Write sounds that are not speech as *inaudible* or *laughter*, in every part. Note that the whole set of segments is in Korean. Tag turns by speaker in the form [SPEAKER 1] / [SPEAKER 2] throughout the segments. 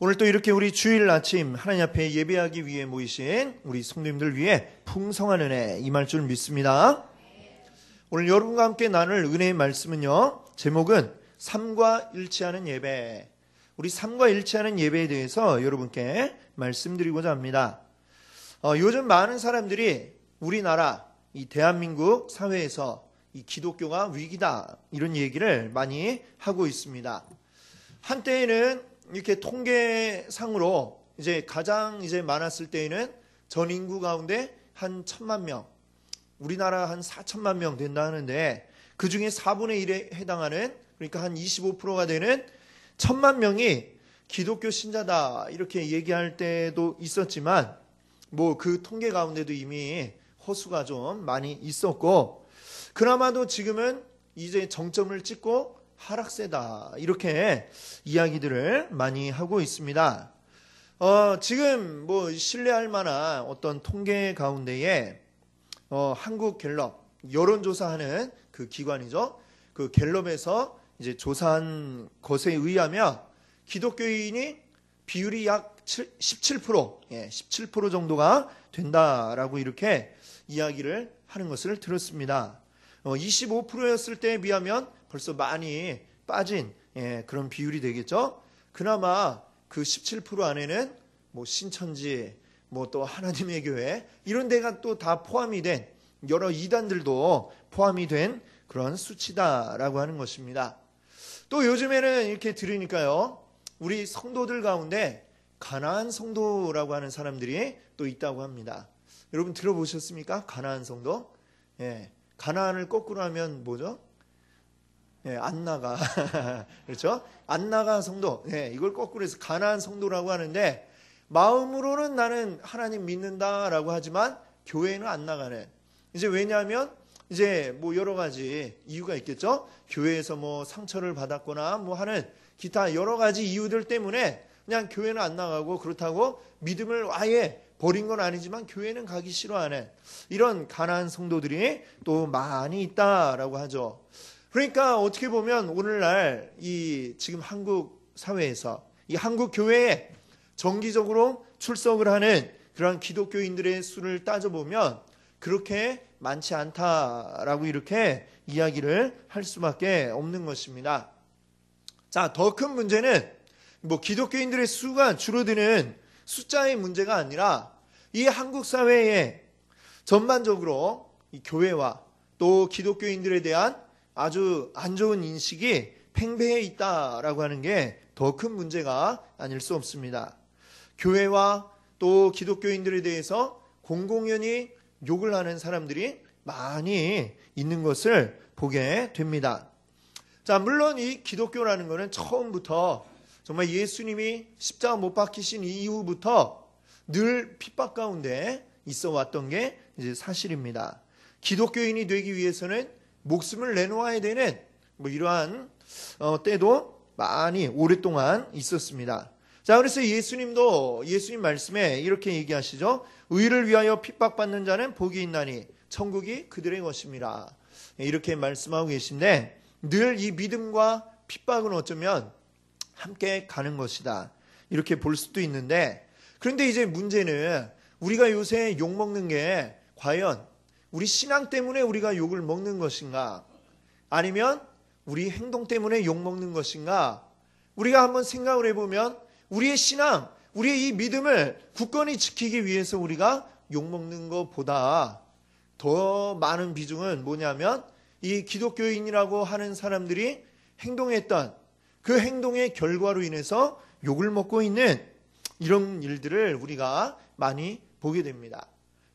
[SPEAKER 1] 오늘 또 이렇게 우리 주일 아침 하나님 앞에 예배하기 위해 모이신 우리 성도님들 위해 풍성한 은혜 임할 줄 믿습니다. 오늘 여러분과 함께 나눌 은혜의 말씀은요. 제목은 삶과 일치하는 예배. 우리 삶과 일치하는 예배에 대해서 여러분께 말씀드리고자 합니다. 어, 요즘 많은 사람들이 우리나라 이 대한민국 사회에서 이 기독교가 위기다 이런 얘기를 많이 하고 있습니다. 한때에는 이렇게 통계상으로 이제 가장 이제 많았을 때에는 전 인구 가운데 한 천만 명, 우리나라 한 4천만 명 된다 하는데 그 중에 4분의 1에 해당하는 그러니까 한 25%가 되는 천만 명이 기독교 신자다 이렇게 얘기할 때도 있었지만 뭐 그 통계 가운데도 이미 허수가 좀 많이 있었고 그나마도 지금은 이제 정점을 찍고 하락세다 이렇게 이야기들을 많이 하고 있습니다. 어, 지금 뭐 신뢰할 만한 어떤 통계 가운데에 어, 한국 갤럽 여론조사하는 그 기관이죠. 그 갤럽에서 이제 조사한 것에 의하면 기독교인이 비율이 약 17%, 예, 17% 정도가 된다라고 이렇게 이야기를 하는 것을 들었습니다. 어, 25%였을 때에 비하면 벌써 많이 빠진 예, 그런 비율이 되겠죠. 그나마 그 17% 안에는 뭐 신천지, 뭐 또 하나님의 교회 이런 데가 또 다 포함이 된 여러 이단들도 포함이 된 그런 수치다라고 하는 것입니다. 또 요즘에는 이렇게 들으니까요. 우리 성도들 가운데 가나안 성도라고 하는 사람들이 또 있다고 합니다. 여러분 들어보셨습니까? 가나안 성도? 예. 가나안을 거꾸로 하면 뭐죠? 예, 안 나가. *laughs* 그렇죠? 안 나가 성도. 예, 이걸 거꾸로 해서 가나안 성도라고 하는데 마음으로는 나는 하나님 믿는다라고 하지만 교회는 안 나가는. 이제 왜냐하면 이제 뭐 여러 가지 이유가 있겠죠. 교회에서 뭐 상처를 받았거나 뭐 하는 기타 여러 가지 이유들 때문에 그냥 교회는 안 나가고 그렇다고 믿음을 아예 버린 건 아니지만 교회는 가기 싫어하는 이런 가난한 성도들이 또 많이 있다라고 하죠. 그러니까 어떻게 보면 오늘날 이 지금 한국 사회에서 이 한국 교회에 정기적으로 출석을 하는 그런 기독교인들의 수를 따져보면 그렇게 많지 않다라고 이렇게 이야기를 할 수밖에 없는 것입니다. 자, 더 큰 문제는 뭐 기독교인들의 수가 줄어드는 숫자의 문제가 아니라 이 한국 사회에 전반적으로 이 교회와 또 기독교인들에 대한 아주 안 좋은 인식이 팽배해 있다라고 하는 게 더 큰 문제가 아닐 수 없습니다. 교회와 또 기독교인들에 대해서 공공연히 욕을 하는 사람들이 많이 있는 것을 보게 됩니다. 자, 물론 이 기독교라는 것은 처음부터 정말 예수님이 십자가 못 박히신 이후부터 늘 핍박 가운데 있어 왔던 게 이제 사실입니다. 기독교인이 되기 위해서는 목숨을 내놓아야 되는 뭐 이러한 어, 때도 많이 오랫동안 있었습니다. 자, 그래서 예수님도 예수님 말씀에 이렇게 얘기하시죠. 의를 위하여 핍박받는 자는 복이 있나니 천국이 그들의 것입니다. 이렇게 말씀하고 계신데 늘 이 믿음과 핍박은 어쩌면 함께 가는 것이다. 이렇게 볼 수도 있는데 그런데 이제 문제는 우리가 요새 욕 먹는 게 과연 우리 신앙 때문에 우리가 욕을 먹는 것인가? 아니면 우리 행동 때문에 욕 먹는 것인가? 우리가 한번 생각을 해보면 우리의 신앙, 우리의 이 믿음을 굳건히 지키기 위해서 우리가 욕 먹는 것보다 더 많은 비중은 뭐냐면 이 기독교인이라고 하는 사람들이 행동했던 그 행동의 결과로 인해서 욕을 먹고 있는 이런 일들을 우리가 많이 보게 됩니다.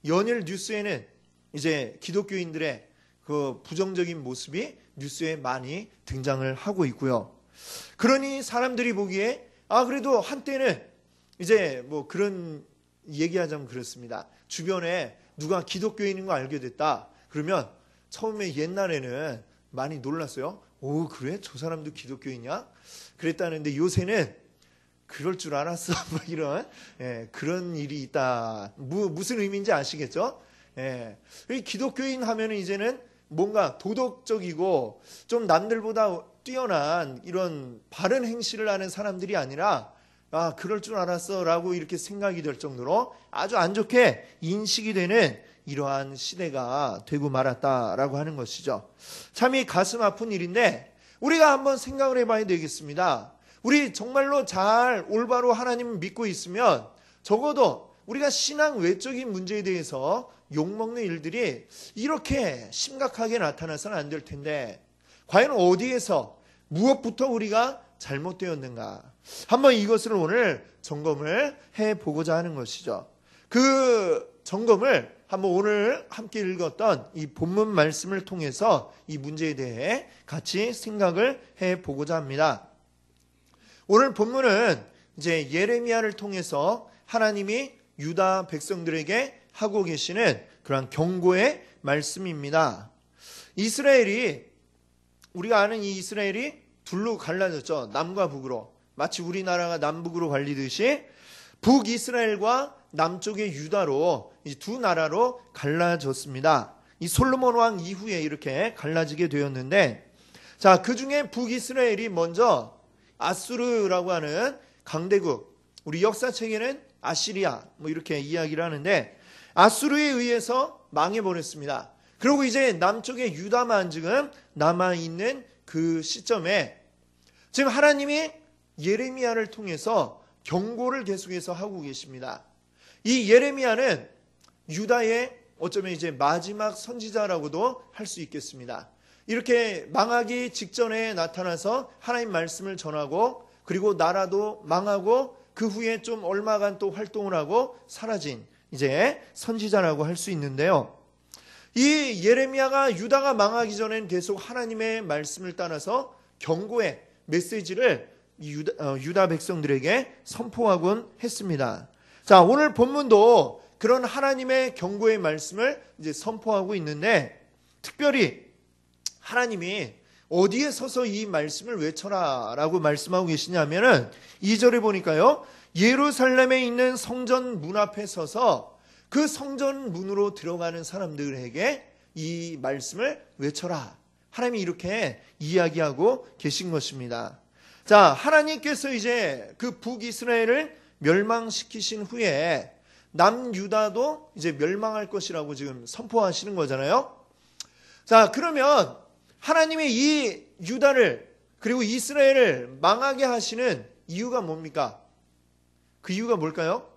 [SPEAKER 1] 연일 뉴스에는 이제 기독교인들의 그 부정적인 모습이 뉴스에 많이 등장을 하고 있고요. 그러니 사람들이 보기에 아 그래도 한때는 이제 뭐 그런 얘기하자면 그렇습니다. 주변에 누가 기독교인인 거 알게 됐다. 그러면 처음에 옛날에는 많이 놀랐어요. 오 그래 저 사람도 기독교인이야? 그랬다는데 요새는 그럴 줄 알았어. *laughs* 뭐 이런 예, 그런 일이 있다. 무, 무슨 의미인지 아시겠죠? 예. 기독교인 하면은 이제는 뭔가 도덕적이고 좀 남들보다 뛰어난 이런 바른 행실을 하는 사람들이 아니라 아, 그럴 줄 알았어. 라고 이렇게 생각이 될 정도로 아주 안 좋게 인식이 되는 이러한 시대가 되고 말았다라고 하는 것이죠. 참 이 가슴 아픈 일인데 우리가 한번 생각을 해봐야 되겠습니다. 우리 정말로 잘 올바로 하나님 믿고 있으면 적어도 우리가 신앙 외적인 문제에 대해서 욕먹는 일들이 이렇게 심각하게 나타나서는 안 될 텐데 과연 어디에서 무엇부터 우리가 잘못되었는가 한번 이것을 오늘 점검을 해 보고자 하는 것이죠. 그 점검을 한번 오늘 함께 읽었던 이 본문 말씀을 통해서 이 문제에 대해 같이 생각을 해 보고자 합니다. 오늘 본문은 이제 예레미야를 통해서 하나님이 유다 백성들에게 하고 계시는 그러한 경고의 말씀입니다. 이스라엘이 우리가 아는 이 이스라엘이 둘로 갈라졌죠. 남과 북으로. 마치 우리나라가 남북으로 갈리듯이 북이스라엘과 남쪽의 유다로 두 나라로 갈라졌습니다. 이 솔로몬 왕 이후에 이렇게 갈라지게 되었는데 자, 그 중에 북이스라엘이 먼저 아수르라고 하는 강대국, 우리 역사책에는 아시리아 뭐 이렇게 이야기를 하는데 아수르에 의해서 망해버렸습니다. 그리고 이제 남쪽의 유다만 지금 남아있는 그 시점에 지금 하나님이 예레미야를 통해서 경고를 계속해서 하고 계십니다. 이 예레미야는 유다의 어쩌면 이제 마지막 선지자라고도 할 수 있겠습니다. 이렇게 망하기 직전에 나타나서 하나님 말씀을 전하고 그리고 나라도 망하고 그 후에 좀 얼마간 또 활동을 하고 사라진 이제 선지자라고 할 수 있는데요. 이 예레미야가 유다가 망하기 전엔 계속 하나님의 말씀을 따라서 경고의 메시지를 유다, 어, 유다 백성들에게 선포하곤 했습니다. 자, 오늘 본문도 그런 하나님의 경고의 말씀을 이제 선포하고 있는데 특별히 하나님이 어디에 서서 이 말씀을 외쳐라 라고 말씀하고 계시냐면은 2절에 보니까요. 예루살렘에 있는 성전 문 앞에 서서 그 성전 문으로 들어가는 사람들에게 이 말씀을 외쳐라. 하나님이 이렇게 이야기하고 계신 것입니다. 자, 하나님께서 이제 그 북이스라엘을 멸망시키신 후에 남유다도 이제 멸망할 것이라고 지금 선포하시는 거잖아요. 자, 그러면 하나님의 이 유다를 그리고 이스라엘을 망하게 하시는 이유가 뭡니까? 그 이유가 뭘까요?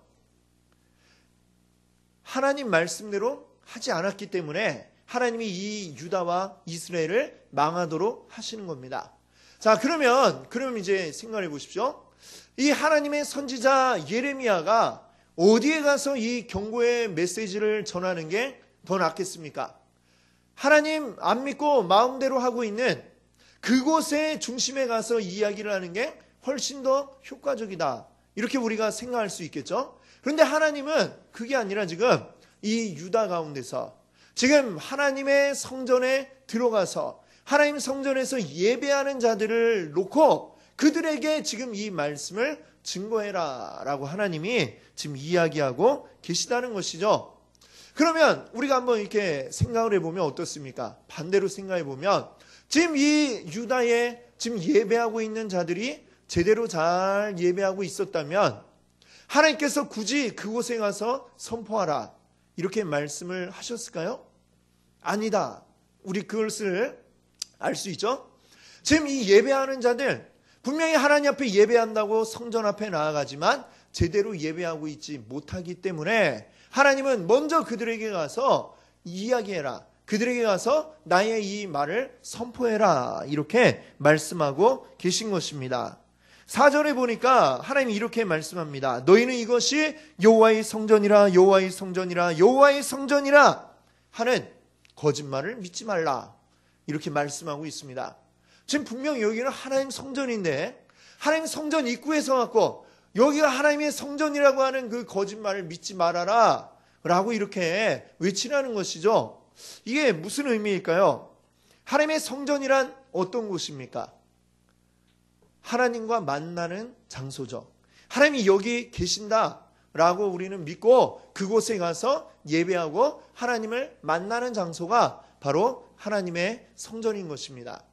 [SPEAKER 1] 하나님 말씀대로 하지 않았기 때문에 하나님이 이 유다와 이스라엘을 망하도록 하시는 겁니다. 자, 그러면, 그러면 이제 생각해 보십시오. 이 하나님의 선지자 예레미야가 어디에 가서 이 경고의 메시지를 전하는 게 더 낫겠습니까? 하나님 안 믿고 마음대로 하고 있는 그곳의 중심에 가서 이야기를 하는 게 훨씬 더 효과적이다. 이렇게 우리가 생각할 수 있겠죠? 그런데 하나님은 그게 아니라 지금 이 유다 가운데서 지금 하나님의 성전에 들어가서 하나님 성전에서 예배하는 자들을 놓고 그들에게 지금 이 말씀을 증거해라 라고 하나님이 지금 이야기하고 계시다는 것이죠. 그러면 우리가 한번 이렇게 생각을 해보면 어떻습니까? 반대로 생각해 보면 지금 이 유다에 지금 예배하고 있는 자들이 제대로 잘 예배하고 있었다면 하나님께서 굳이 그곳에 가서 선포하라 이렇게 말씀을 하셨을까요? 아니다. 우리 그것을 알 수 있죠? 지금 이 예배하는 자들 분명히 하나님 앞에 예배한다고 성전 앞에 나아가지만 제대로 예배하고 있지 못하기 때문에 하나님은 먼저 그들에게 가서 이야기해라. 그들에게 가서 나의 이 말을 선포해라. 이렇게 말씀하고 계신 것입니다. 4절에 보니까 하나님이 이렇게 말씀합니다. 너희는 이것이 여호와의 성전이라 여호와의 성전이라 여호와의 성전이라 하는 거짓말을 믿지 말라. 이렇게 말씀하고 있습니다. 지금 분명 여기는 하나님 성전인데 하나님 성전 입구에서 갖고 여기가 하나님의 성전이라고 하는 그 거짓말을 믿지 말아라. 라고 이렇게 외치라는 것이죠. 이게 무슨 의미일까요? 하나님의 성전이란 어떤 곳입니까? 하나님과 만나는 장소죠. 하나님이 여기 계신다. 라고 우리는 믿고 그곳에 가서 예배하고 하나님을 만나는 장소가 바로 하나님의 성전인 것입니다.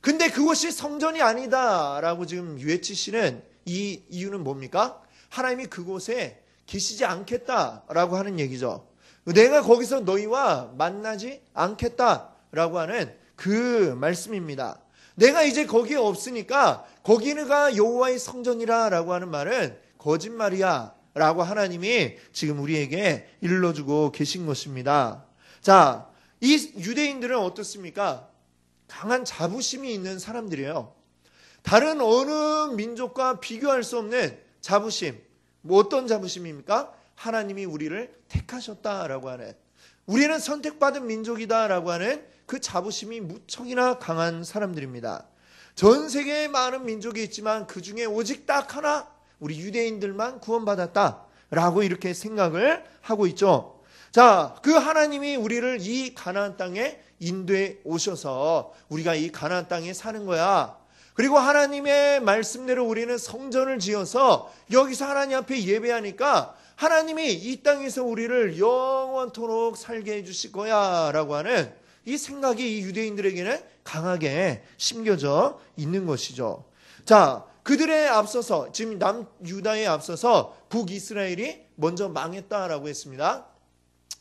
[SPEAKER 1] 근데 그것이 성전이 아니다. 라고 지금 외치시는 이 이유는 뭡니까? 하나님이 그곳에 계시지 않겠다라고 하는 얘기죠. 내가 거기서 너희와 만나지 않겠다라고 하는 그 말씀입니다. 내가 이제 거기에 없으니까 거기가 여호와의 성전이라라고 하는 말은 거짓말이야. 라고 하나님이 지금 우리에게 일러주고 계신 것입니다. 자, 이 유대인들은 어떻습니까? 강한 자부심이 있는 사람들이에요. 다른 어느 민족과 비교할 수 없는 자부심. 뭐 어떤 자부심입니까? 하나님이 우리를 택하셨다라고 하는 우리는 선택받은 민족이다라고 하는 그 자부심이 무척이나 강한 사람들입니다. 전 세계에 많은 민족이 있지만 그 중에 오직 딱 하나 우리 유대인들만 구원받았다라고 이렇게 생각을 하고 있죠. 자, 그 하나님이 우리를 이 가나안 땅에 인도해 오셔서 우리가 이 가나안 땅에 사는 거야. 그리고 하나님의 말씀대로 우리는 성전을 지어서 여기서 하나님 앞에 예배하니까 하나님이 이 땅에서 우리를 영원토록 살게 해 주실 거야 라고 하는 이 생각이 이 유대인들에게는 강하게 심겨져 있는 것이죠. 자, 그들의 앞서서 지금 남 유다에 앞서서 북이스라엘이 먼저 망했다라고 했습니다.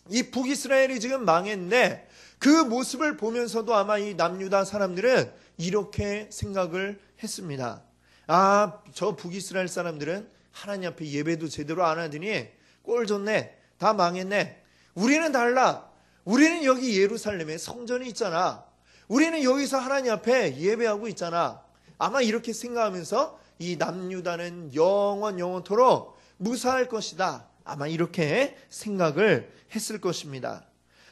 [SPEAKER 1] 이 북이스라엘이 지금 망했는데 그 모습을 보면서도 아마 이 남유다 사람들은 이렇게 생각을 했습니다. 아, 저 북이스라엘 사람들은 하나님 앞에 예배도 제대로 안 하더니 꼴 좋네. 다 망했네. 우리는 달라. 우리는 여기 예루살렘에 성전이 있잖아. 우리는 여기서 하나님 앞에 예배하고 있잖아. 아마 이렇게 생각하면서 이 남유다는 영원 영원토록 무사할 것이다. 아마 이렇게 생각을 했을 것입니다.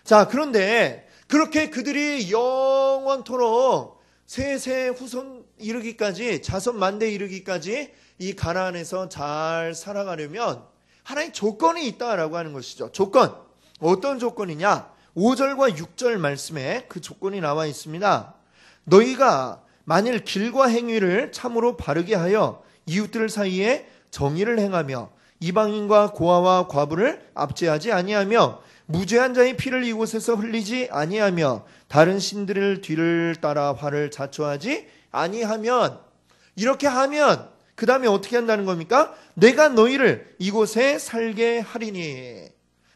[SPEAKER 1] 자, 그런데 그렇게 그들이 영원토록 세세 후손 이르기까지 자손 만대 이르기까지 이 가나안에서 잘 살아가려면 하나의 조건이 있다라고 하는 것이죠. 조건. 어떤 조건이냐? 5절과 6절 말씀에 그 조건이 나와 있습니다. 너희가 만일 길과 행위를 참으로 바르게 하여 이웃들 사이에 정의를 행하며 이방인과 고아와 과부를 압제하지 아니하며 무죄한 자의 피를 이곳에서 흘리지 아니하며 다른 신들을 뒤를 따라 화를 자초하지 아니하면 이렇게 하면 그 다음에 어떻게 한다는 겁니까? 내가 너희를 이곳에 살게 하리니.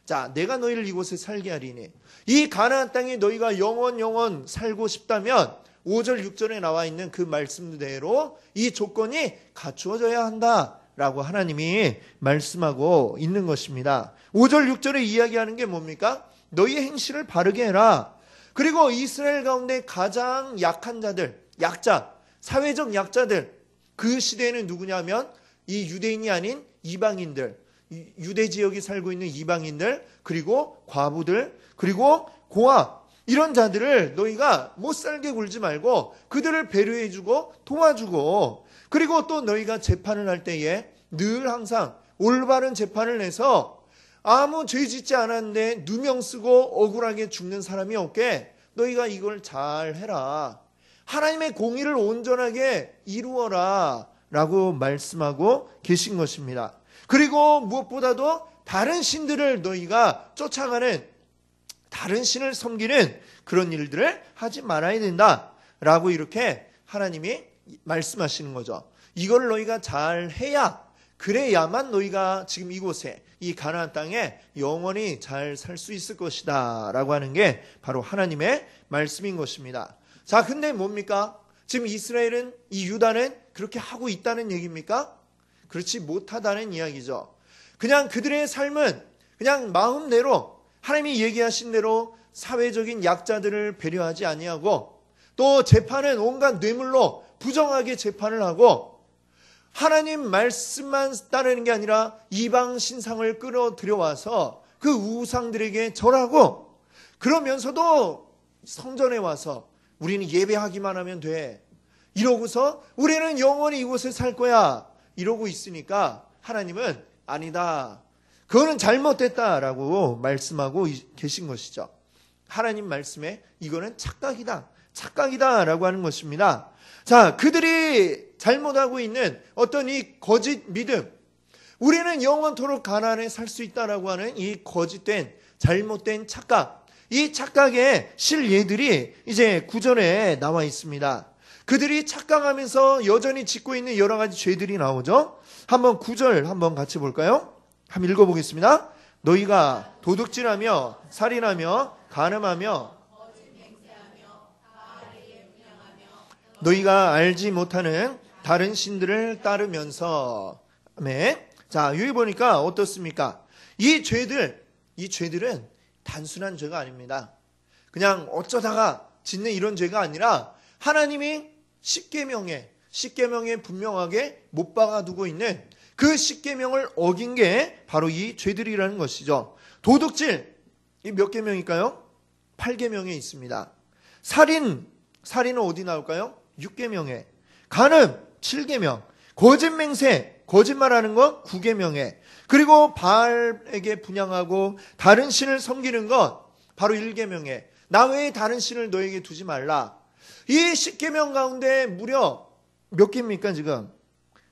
[SPEAKER 1] 자, 내가 너희를 이곳에 살게 하리니. 이 가나안 땅에 너희가 영원 영원 살고 싶다면 5절 6절에 나와 있는 그 말씀대로 이 조건이 갖추어져야 한다 라고 하나님이 말씀하고 있는 것입니다. 5절 6절에 이야기하는 게 뭡니까? 너희의 행실을 바르게 해라. 그리고 이스라엘 가운데 가장 약한 자들, 약자, 사회적 약자들 그 시대에는 누구냐면 이 유대인이 아닌 이방인들, 유대 지역에 살고 있는 이방인들, 그리고 과부들, 그리고 고아, 이런 자들을 너희가 못 살게 굴지 말고 그들을 배려해주고 도와주고 그리고 또 너희가 재판을 할 때에 늘 항상 올바른 재판을 내서 아무 죄 짓지 않았는데 누명 쓰고 억울하게 죽는 사람이 없게 너희가 이걸 잘 해라. 하나님의 공의를 온전하게 이루어라. 라고 말씀하고 계신 것입니다. 그리고 무엇보다도 다른 신들을 너희가 쫓아가는 다른 신을 섬기는 그런 일들을 하지 말아야 된다. 라고 이렇게 하나님이 말씀하시는 거죠. 이걸 너희가 잘 해야 그래야만 너희가 지금 이곳에 이 가나안 땅에 영원히 잘 살 수 있을 것이다. 라고 하는 게 바로 하나님의 말씀인 것입니다. 자, 근데 뭡니까? 지금 이스라엘은 이 유다는 그렇게 하고 있다는 얘기입니까? 그렇지 못하다는 이야기죠. 그냥 그들의 삶은 그냥 마음대로 하나님이 얘기하신 대로 사회적인 약자들을 배려하지 아니하고 또 재판은 온갖 뇌물로 부정하게 재판을 하고 하나님 말씀만 따르는 게 아니라 이방 신상을 끌어들여 와서 그 우상들에게 절하고 그러면서도 성전에 와서 우리는 예배하기만 하면 돼. 이러고서 우리는 영원히 이곳에 살 거야. 이러고 있으니까 하나님은 아니다. 그거는 잘못됐다라고 말씀하고 계신 것이죠. 하나님 말씀에 이거는 착각이다. 착각이다라고 하는 것입니다. 자, 그들이 잘못하고 있는 어떤 이 거짓 믿음. 우리는 영원토록 가난에 살 수 있다라고 하는 이 거짓된 잘못된 착각. 이 착각의 실예들이 이제 구절에 나와 있습니다. 그들이 착각하면서 여전히 짓고 있는 여러 가지 죄들이 나오죠. 한번 구절 한번 같이 볼까요? 한번 읽어보겠습니다. 너희가 도둑질하며 살인하며 간음하며 너희가 알지 못하는 다른 신들을 따르면서 네. 자, 여기 보니까 어떻습니까? 이 죄들, 이 죄들은 단순한 죄가 아닙니다. 그냥 어쩌다가 짓는 이런 죄가 아니라 하나님이 십계명에 십계명에 분명하게 못 박아두고 있는 그 십계명을 어긴 게 바로 이 죄들이라는 것이죠. 도둑질 이몇 계명일까요? 8계명에 있습니다. 살인 살인은 어디 나올까요? 6계명에 간음 7계명 거짓 맹세 거짓말하는 것 9계명에 그리고 바알에게 분양하고 다른 신을 섬기는 것 바로 1계명에 나 외에 다른 신을 너에게 두지 말라. 이 10계명 가운데 무려 몇 개입니까 지금?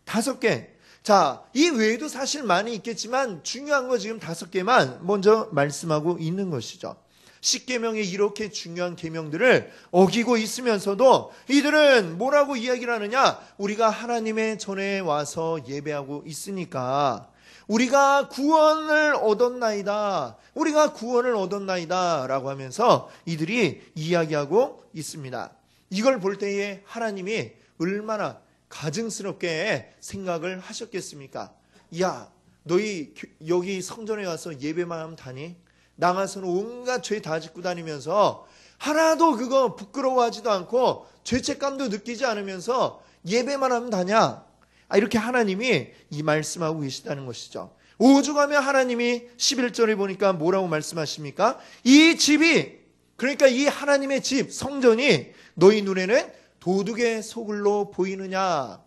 [SPEAKER 1] 다섯 개. 자, 이 외에도 사실 많이 있겠지만 중요한 거 지금 다섯 개만 먼저 말씀하고 있는 것이죠. 십계명의 이렇게 중요한 계명들을 어기고 있으면서도 이들은 뭐라고 이야기를 하느냐? 우리가 하나님의 전에 와서 예배하고 있으니까 우리가 구원을 얻었나이다. 우리가 구원을 얻었나이다. 라고 하면서 이들이 이야기하고 있습니다. 이걸 볼 때에 하나님이 얼마나 가증스럽게 생각을 하셨겠습니까? 야, 너희 여기 성전에 와서 예배만 하면 다니? 나가서는 온갖 죄 다 짓고 다니면서 하나도 그거 부끄러워하지도 않고 죄책감도 느끼지 않으면서 예배만 하면 다냐? 아, 이렇게 하나님이 이 말씀하고 계시다는 것이죠. 오죽하면 하나님이 11절에 보니까 뭐라고 말씀하십니까? 이 집이 그러니까 이 하나님의 집 성전이 너희 눈에는 도둑의 소굴로 보이느냐?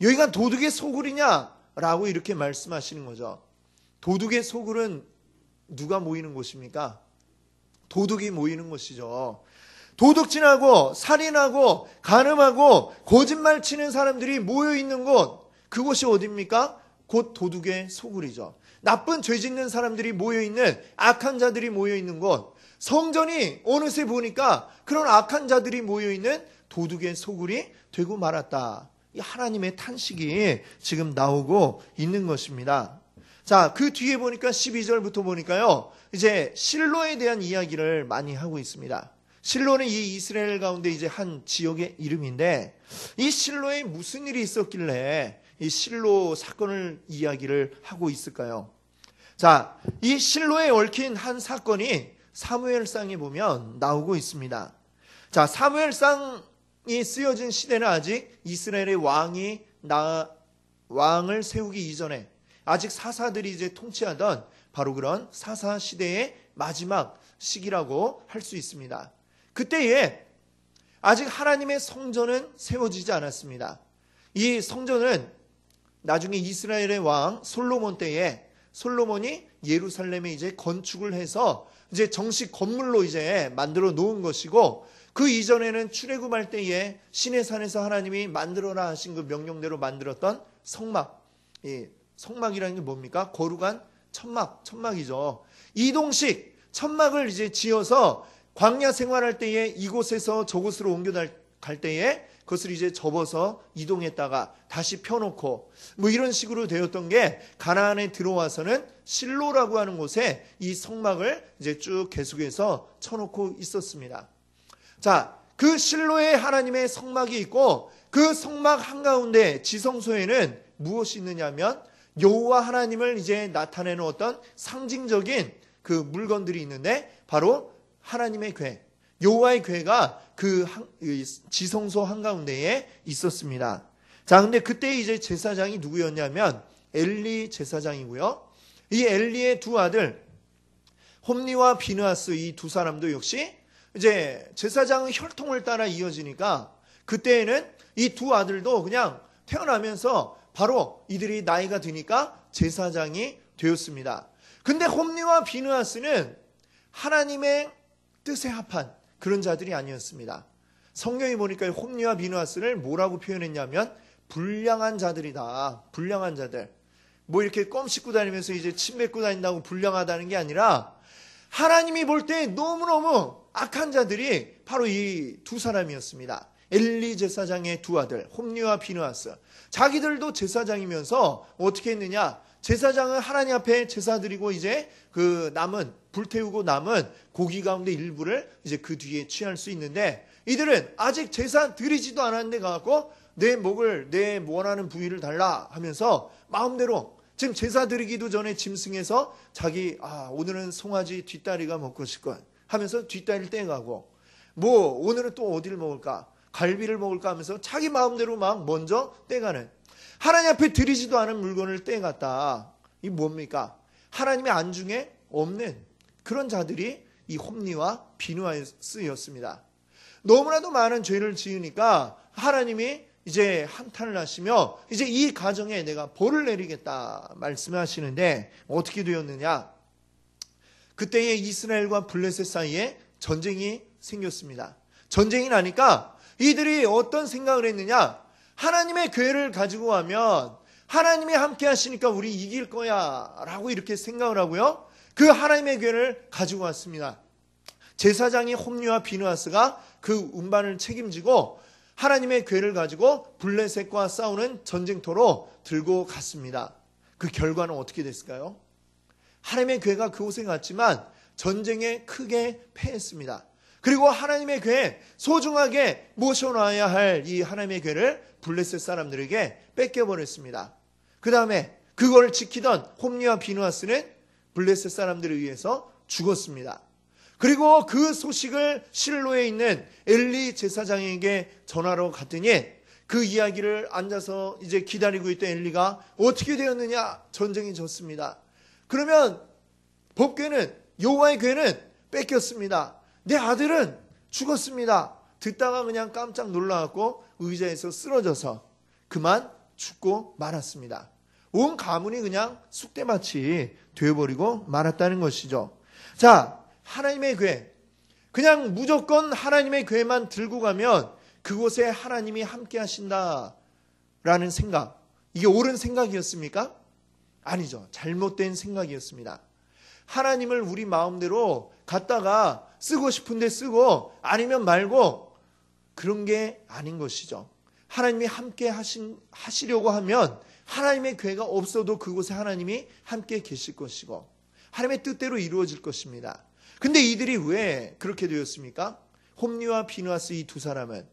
[SPEAKER 1] 여기가 도둑의 소굴이냐? 라고 이렇게 말씀하시는 거죠. 도둑의 소굴은 누가 모이는 곳입니까? 도둑이 모이는 곳이죠. 도둑질하고 살인하고 간음하고 거짓말 치는 사람들이 모여 있는 곳 그곳이 어디입니까? 곧 도둑의 소굴이죠. 나쁜 죄 짓는 사람들이 모여 있는 악한 자들이 모여 있는 곳 성전이 어느새 보니까 그런 악한 자들이 모여 있는 도둑의 소굴이 되고 말았다. 이 하나님의 탄식이 지금 나오고 있는 것입니다. 자, 그 뒤에 보니까 12절부터 보니까요. 이제 실로에 대한 이야기를 많이 하고 있습니다. 실로는 이 이스라엘 가운데 이제 한 지역의 이름인데 이 실로에 무슨 일이 있었길래 이 실로 사건을 이야기를 하고 있을까요? 자, 이 실로에 얽힌 한 사건이 사무엘상에 보면 나오고 있습니다. 자, 사무엘상이 쓰여진 시대는 아직 이스라엘의 왕이 나 왕을 세우기 이전에 아직 사사들이 이제 통치하던 바로 그런 사사 시대의 마지막 시기라고 할 수 있습니다. 그때에 아직 하나님의 성전은 세워지지 않았습니다. 이 성전은 나중에 이스라엘의 왕 솔로몬 때에 솔로몬이 예루살렘에 이제 건축을 해서 이제 정식 건물로 이제 만들어 놓은 것이고 그 이전에는 출애굽할 때에 신의 산에서 하나님이 만들어라 하신 그 명령대로 만들었던 성막, 이 성막이라는 게 뭡니까? 거룩한 천막, 천막이죠. 이동식 천막을 이제 지어서 광야 생활할 때에 이곳에서 저곳으로 옮겨 갈 때에 그것을 이제 접어서 이동했다가 다시 펴놓고 뭐 이런 식으로 되었던 게 가나안에 들어와서는 실로라고 하는 곳에 이 성막을 이제 쭉 계속해서 쳐놓고 있었습니다. 자, 그 실로에 하나님의 성막이 있고 그 성막 한가운데 지성소에는 무엇이 있느냐면 여호와 하나님을 이제 나타내는 어떤 상징적인 그 물건들이 있는데 바로 하나님의 괴, 여호와의 괴가 그 지성소 한가운데에 있었습니다. 자, 근데 그때 이제 제사장이 누구였냐면 엘리 제사장이고요. 이 엘리의 두 아들 홈리와 비누아스 이 두 사람도 역시 이제 제사장의 혈통을 따라 이어지니까 그때에는 이 두 아들도 그냥 태어나면서 바로 이들이 나이가 드니까 제사장이 되었습니다. 근데 홈리와 비누아스는 하나님의 뜻에 합한 그런 자들이 아니었습니다. 성경이 보니까 홈리와 비누아스를 뭐라고 표현했냐면 불량한 자들이다. 불량한 자들. 뭐 이렇게 껌 씹고 다니면서 이제 침 뱉고 다닌다고 불량하다는 게 아니라 하나님이 볼 때 너무너무 악한 자들이 바로 이 두 사람이었습니다. 엘리 제사장의 두 아들 홈리와 비누아스. 자기들도 제사장이면서 어떻게 했느냐? 제사장은 하나님 앞에 제사 드리고 이제 그 남은 불태우고 남은 고기 가운데 일부를 이제 그 뒤에 취할 수 있는데 이들은 아직 제사 드리지도 않았는데 가고 내 목을 내 원하는 부위를 달라 하면서 마음대로 지금 제사 드리기도 전에 짐승해서 자기 아 오늘은 송아지 뒷다리가 먹고 싶건 하면서 뒷다리를 떼가고 뭐 오늘은 또 어디를 먹을까 갈비를 먹을까 하면서 자기 마음대로 막 먼저 떼가는 하나님 앞에 드리지도 않은 물건을 떼갔다. 이 뭡니까? 하나님의 안중에 없는 그런 자들이 이 홈리와 비누아스였습니다. 너무나도 많은 죄를 지으니까 하나님이 이제 한탄을 하시며 이제 이 가정에 내가 벌을 내리겠다 말씀하시는데 어떻게 되었느냐? 그때에 이스라엘과 블레셋 사이에 전쟁이 생겼습니다. 전쟁이 나니까 이들이 어떤 생각을 했느냐? 하나님의 괴를 가지고 가면 하나님이 함께 하시니까 우리 이길 거야 라고 이렇게 생각을 하고요. 그 하나님의 괴를 가지고 왔습니다. 제사장이 홈리와 비누아스가 그 운반을 책임지고 하나님의 괴를 가지고 블레셋과 싸우는 전쟁터로 들고 갔습니다. 그 결과는 어떻게 됐을까요? 하나님의 괴가 그곳에 갔지만 전쟁에 크게 패했습니다. 그리고 하나님의 괴 소중하게 모셔놔야 할 이 하나님의 괴를 블레셋 사람들에게 뺏겨버렸습니다. 그 다음에 그걸 지키던 홈리와 비누아스는 블레셋 사람들에 의해서 죽었습니다. 그리고 그 소식을 실로에 있는 엘리 제사장에게 전하러 갔더니 그 이야기를 앉아서 이제 기다리고 있던 엘리가 어떻게 되었느냐 전쟁이 졌습니다. 그러면 법궤는 여호와의 괴는 뺏겼습니다. 내 아들은 죽었습니다. 듣다가 그냥 깜짝 놀라갖고 의자에서 쓰러져서 그만 죽고 말았습니다. 온 가문이 그냥 쑥대밭이 되어버리고 말았다는 것이죠. 자, 하나님의 괴. 그냥 무조건 하나님의 괴만 들고 가면 그곳에 하나님이 함께 하신다. 라는 생각. 이게 옳은 생각이었습니까? 아니죠. 잘못된 생각이었습니다. 하나님을 우리 마음대로 갖다가 쓰고 싶은데 쓰고 아니면 말고 그런 게 아닌 것이죠. 하나님이 함께 하신, 하시려고 하면 하나님의 괴가 없어도 그곳에 하나님이 함께 계실 것이고 하나님의 뜻대로 이루어질 것입니다. 근데 이들이 왜 그렇게 되었습니까? 홈리와 비누아스 이 두 사람은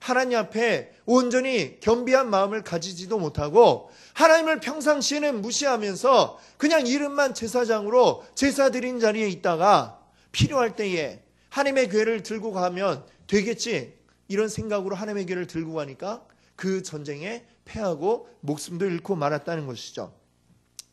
[SPEAKER 1] 하나님 앞에 온전히 겸비한 마음을 가지지도 못하고 하나님을 평상시에는 무시하면서 그냥 이름만 제사장으로 제사 드린 자리에 있다가 필요할 때에 하나님의 괴를 들고 가면 되겠지 이런 생각으로 하나님의 괴를 들고 가니까 그 전쟁에 패하고 목숨도 잃고 말았다는 것이죠.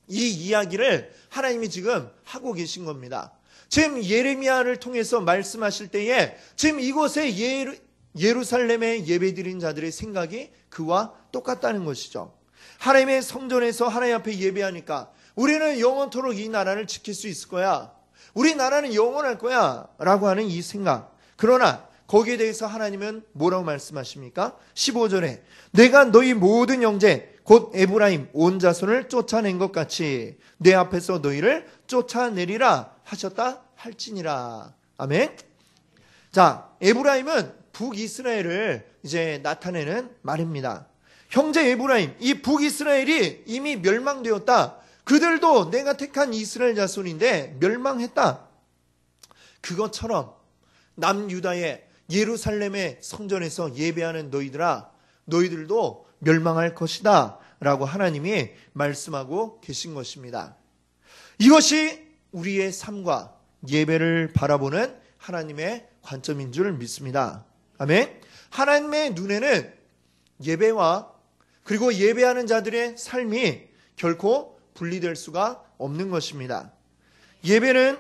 [SPEAKER 1] 이 이야기를 하나님이 지금 하고 계신 겁니다. 지금 예레미야를 통해서 말씀하실 때에 지금 이곳에 예루, 예루살렘에 예배드린 자들의 생각이 그와 똑같다는 것이죠. 하나님의 성전에서 하나님 앞에 예배하니까 우리는 영원토록 이 나라를 지킬 수 있을 거야. 우리 나라는 영원할 거야. 라고 하는 이 생각. 그러나 거기에 대해서 하나님은 뭐라고 말씀하십니까? 15절에 내가 너희 모든 형제 곧 에브라임 온 자손을 쫓아낸 것 같이 내 앞에서 너희를 쫓아내리라 하셨다 할지니라. 아멘. 자, 에브라임은 북이스라엘을 이제 나타내는 말입니다. 형제 에브라임, 이 북이스라엘이 이미 멸망되었다. 그들도 내가 택한 이스라엘 자손인데 멸망했다. 그것처럼 남유다의 예루살렘의 성전에서 예배하는 너희들아, 너희들도 멸망할 것이다. 라고 하나님이 말씀하고 계신 것입니다. 이것이 우리의 삶과 예배를 바라보는 하나님의 관점인 줄 믿습니다. 아멘. 하나님의 눈에는 예배와 그리고 예배하는 자들의 삶이 결코 분리될 수가 없는 것입니다. 예배는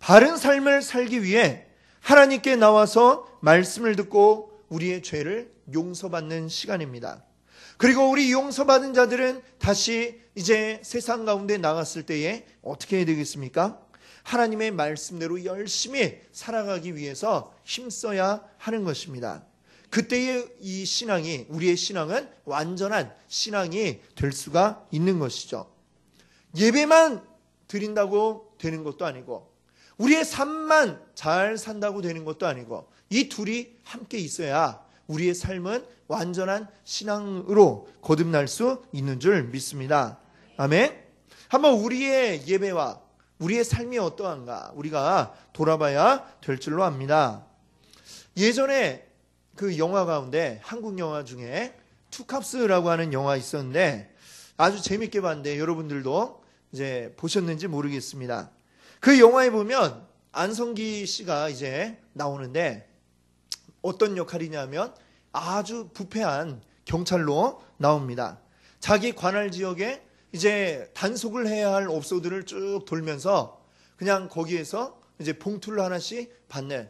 [SPEAKER 1] 바른 삶을 살기 위해 하나님께 나와서 말씀을 듣고 우리의 죄를 용서받는 시간입니다. 그리고 우리 용서받은 자들은 다시 이제 세상 가운데 나갔을 때에 어떻게 해야 되겠습니까? 하나님의 말씀대로 열심히 살아가기 위해서 힘써야 하는 것입니다. 그때의 이 신앙이, 우리의 신앙은 완전한 신앙이 될 수가 있는 것이죠. 예배만 드린다고 되는 것도 아니고, 우리의 삶만 잘 산다고 되는 것도 아니고, 이 둘이 함께 있어야 우리의 삶은 완전한 신앙으로 거듭날 수 있는 줄 믿습니다. 아멘. 한번 우리의 예배와 우리의 삶이 어떠한가 우리가 돌아봐야 될 줄로 압니다. 예전에 그 영화 가운데 한국 영화 중에 투캅스라고 하는 영화 있었는데 아주 재밌게 봤는데 여러분들도 이제 보셨는지 모르겠습니다. 그 영화에 보면 안성기 씨가 이제 나오는데 어떤 역할이냐면 아주 부패한 경찰로 나옵니다. 자기 관할 지역에 이제 단속을 해야 할 업소들을 쭉 돌면서 그냥 거기에서 이제 봉투를 하나씩 받는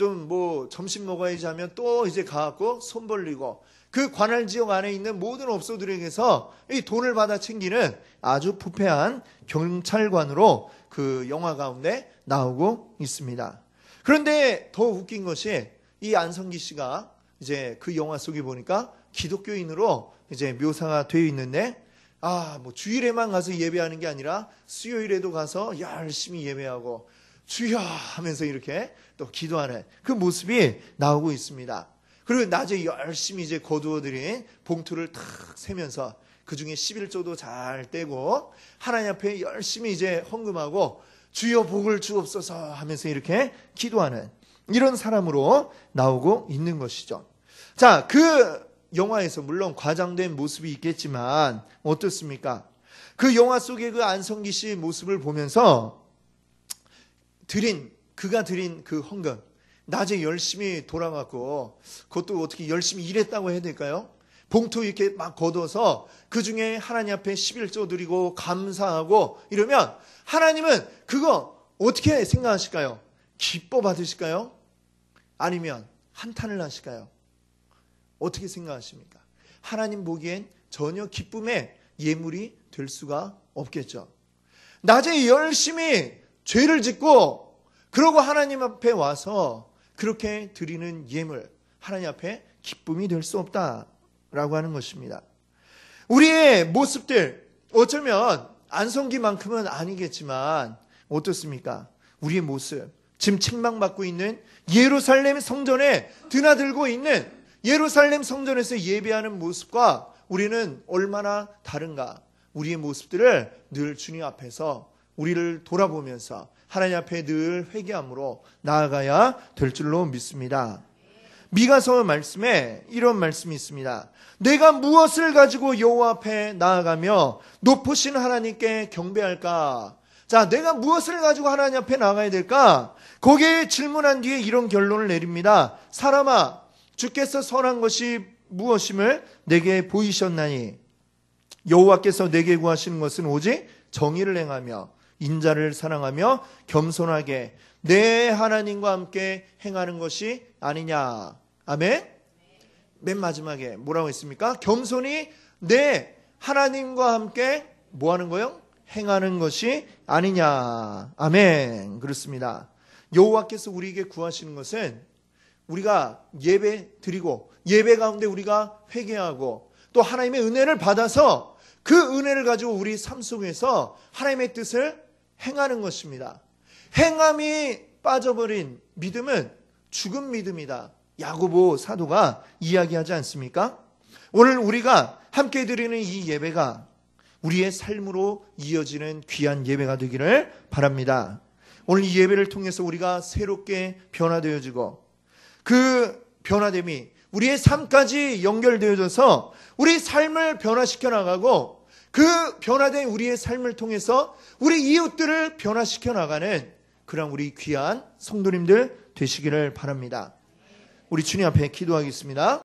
[SPEAKER 1] 좀 뭐 점심 먹어야지 하면 또 이제 가갖고 손 벌리고 그 관할 지역 안에 있는 모든 업소들에게서 이 돈을 받아 챙기는 아주 부패한 경찰관으로 그 영화 가운데 나오고 있습니다. 그런데 더 웃긴 것이 이 안성기 씨가 이제 그 영화 속에 보니까 기독교인으로 이제 묘사가 되어 있는데 아, 뭐 주일에만 가서 예배하는 게 아니라 수요일에도 가서 열심히 예배하고 주여 하면서 이렇게 또 기도하는 그 모습이 나오고 있습니다. 그리고 낮에 열심히 이제 거두어들인 봉투를 탁 세면서 그 중에 11조도 잘 떼고 하나님 앞에 열심히 이제 헌금하고 주여 복을 주옵소서 하면서 이렇게 기도하는 이런 사람으로 나오고 있는 것이죠. 자, 그 영화에서 물론 과장된 모습이 있겠지만 어떻습니까? 그 영화 속의 그 안성기 씨의 모습을 보면서 드린 그가 드린 그 헌금 낮에 열심히 돌아갔고 그것도 어떻게 열심히 일했다고 해야 될까요? 봉투 이렇게 막 걷어서 그 중에 하나님 앞에 11조 드리고 감사하고 이러면 하나님은 그거 어떻게 생각하실까요? 기뻐 받으실까요? 아니면 한탄을 하실까요? 어떻게 생각하십니까? 하나님 보기엔 전혀 기쁨의 예물이 될 수가 없겠죠. 낮에 열심히 죄를 짓고 그러고 하나님 앞에 와서 그렇게 드리는 예물 하나님 앞에 기쁨이 될 수 없다 라고 하는 것입니다. 우리의 모습들 어쩌면 안성기만큼은 아니겠지만 어떻습니까? 우리의 모습 지금 책망받고 있는 예루살렘 성전에 드나들고 있는 예루살렘 성전에서 예배하는 모습과 우리는 얼마나 다른가? 우리의 모습들을 늘 주님 앞에서 우리를 돌아보면서 하나님 앞에 늘 회개함으로 나아가야 될 줄로 믿습니다. 미가서 말씀에 이런 말씀이 있습니다. 내가 무엇을 가지고 여호와 앞에 나아가며 높으신 하나님께 경배할까? 자, 내가 무엇을 가지고 하나님 앞에 나가야 될까? 거기에 질문한 뒤에 이런 결론을 내립니다. 사람아, 주께서 선한 것이 무엇임을 내게 보이셨나니 여호와께서 내게 구하시는 것은 오직 정의를 행하며 인자를 사랑하며 겸손하게 내 하나님과 함께 행하는 것이 아니냐. 아멘. 맨 마지막에 뭐라고 했습니까? 겸손히 내 하나님과 함께 뭐 하는 거요? 행하는 것이 아니냐. 아멘. 그렇습니다. 여호와께서 우리에게 구하시는 것은 우리가 예배 드리고 예배 가운데 우리가 회개하고 또 하나님의 은혜를 받아서 그 은혜를 가지고 우리 삶 속에서 하나님의 뜻을 행하는 것입니다. 행함이 빠져버린 믿음은 죽은 믿음이다. 야고보 사도가 이야기하지 않습니까? 오늘 우리가 함께 드리는 이 예배가 우리의 삶으로 이어지는 귀한 예배가 되기를 바랍니다. 오늘 이 예배를 통해서 우리가 새롭게 변화되어지고 그 변화됨이 우리의 삶까지 연결되어져서 우리 삶을 변화시켜 나가고 그 변화된 우리의 삶을 통해서 우리 이웃들을 변화시켜 나가는 그런 우리 귀한 성도님들 되시기를 바랍니다. 우리 주님 앞에 기도하겠습니다.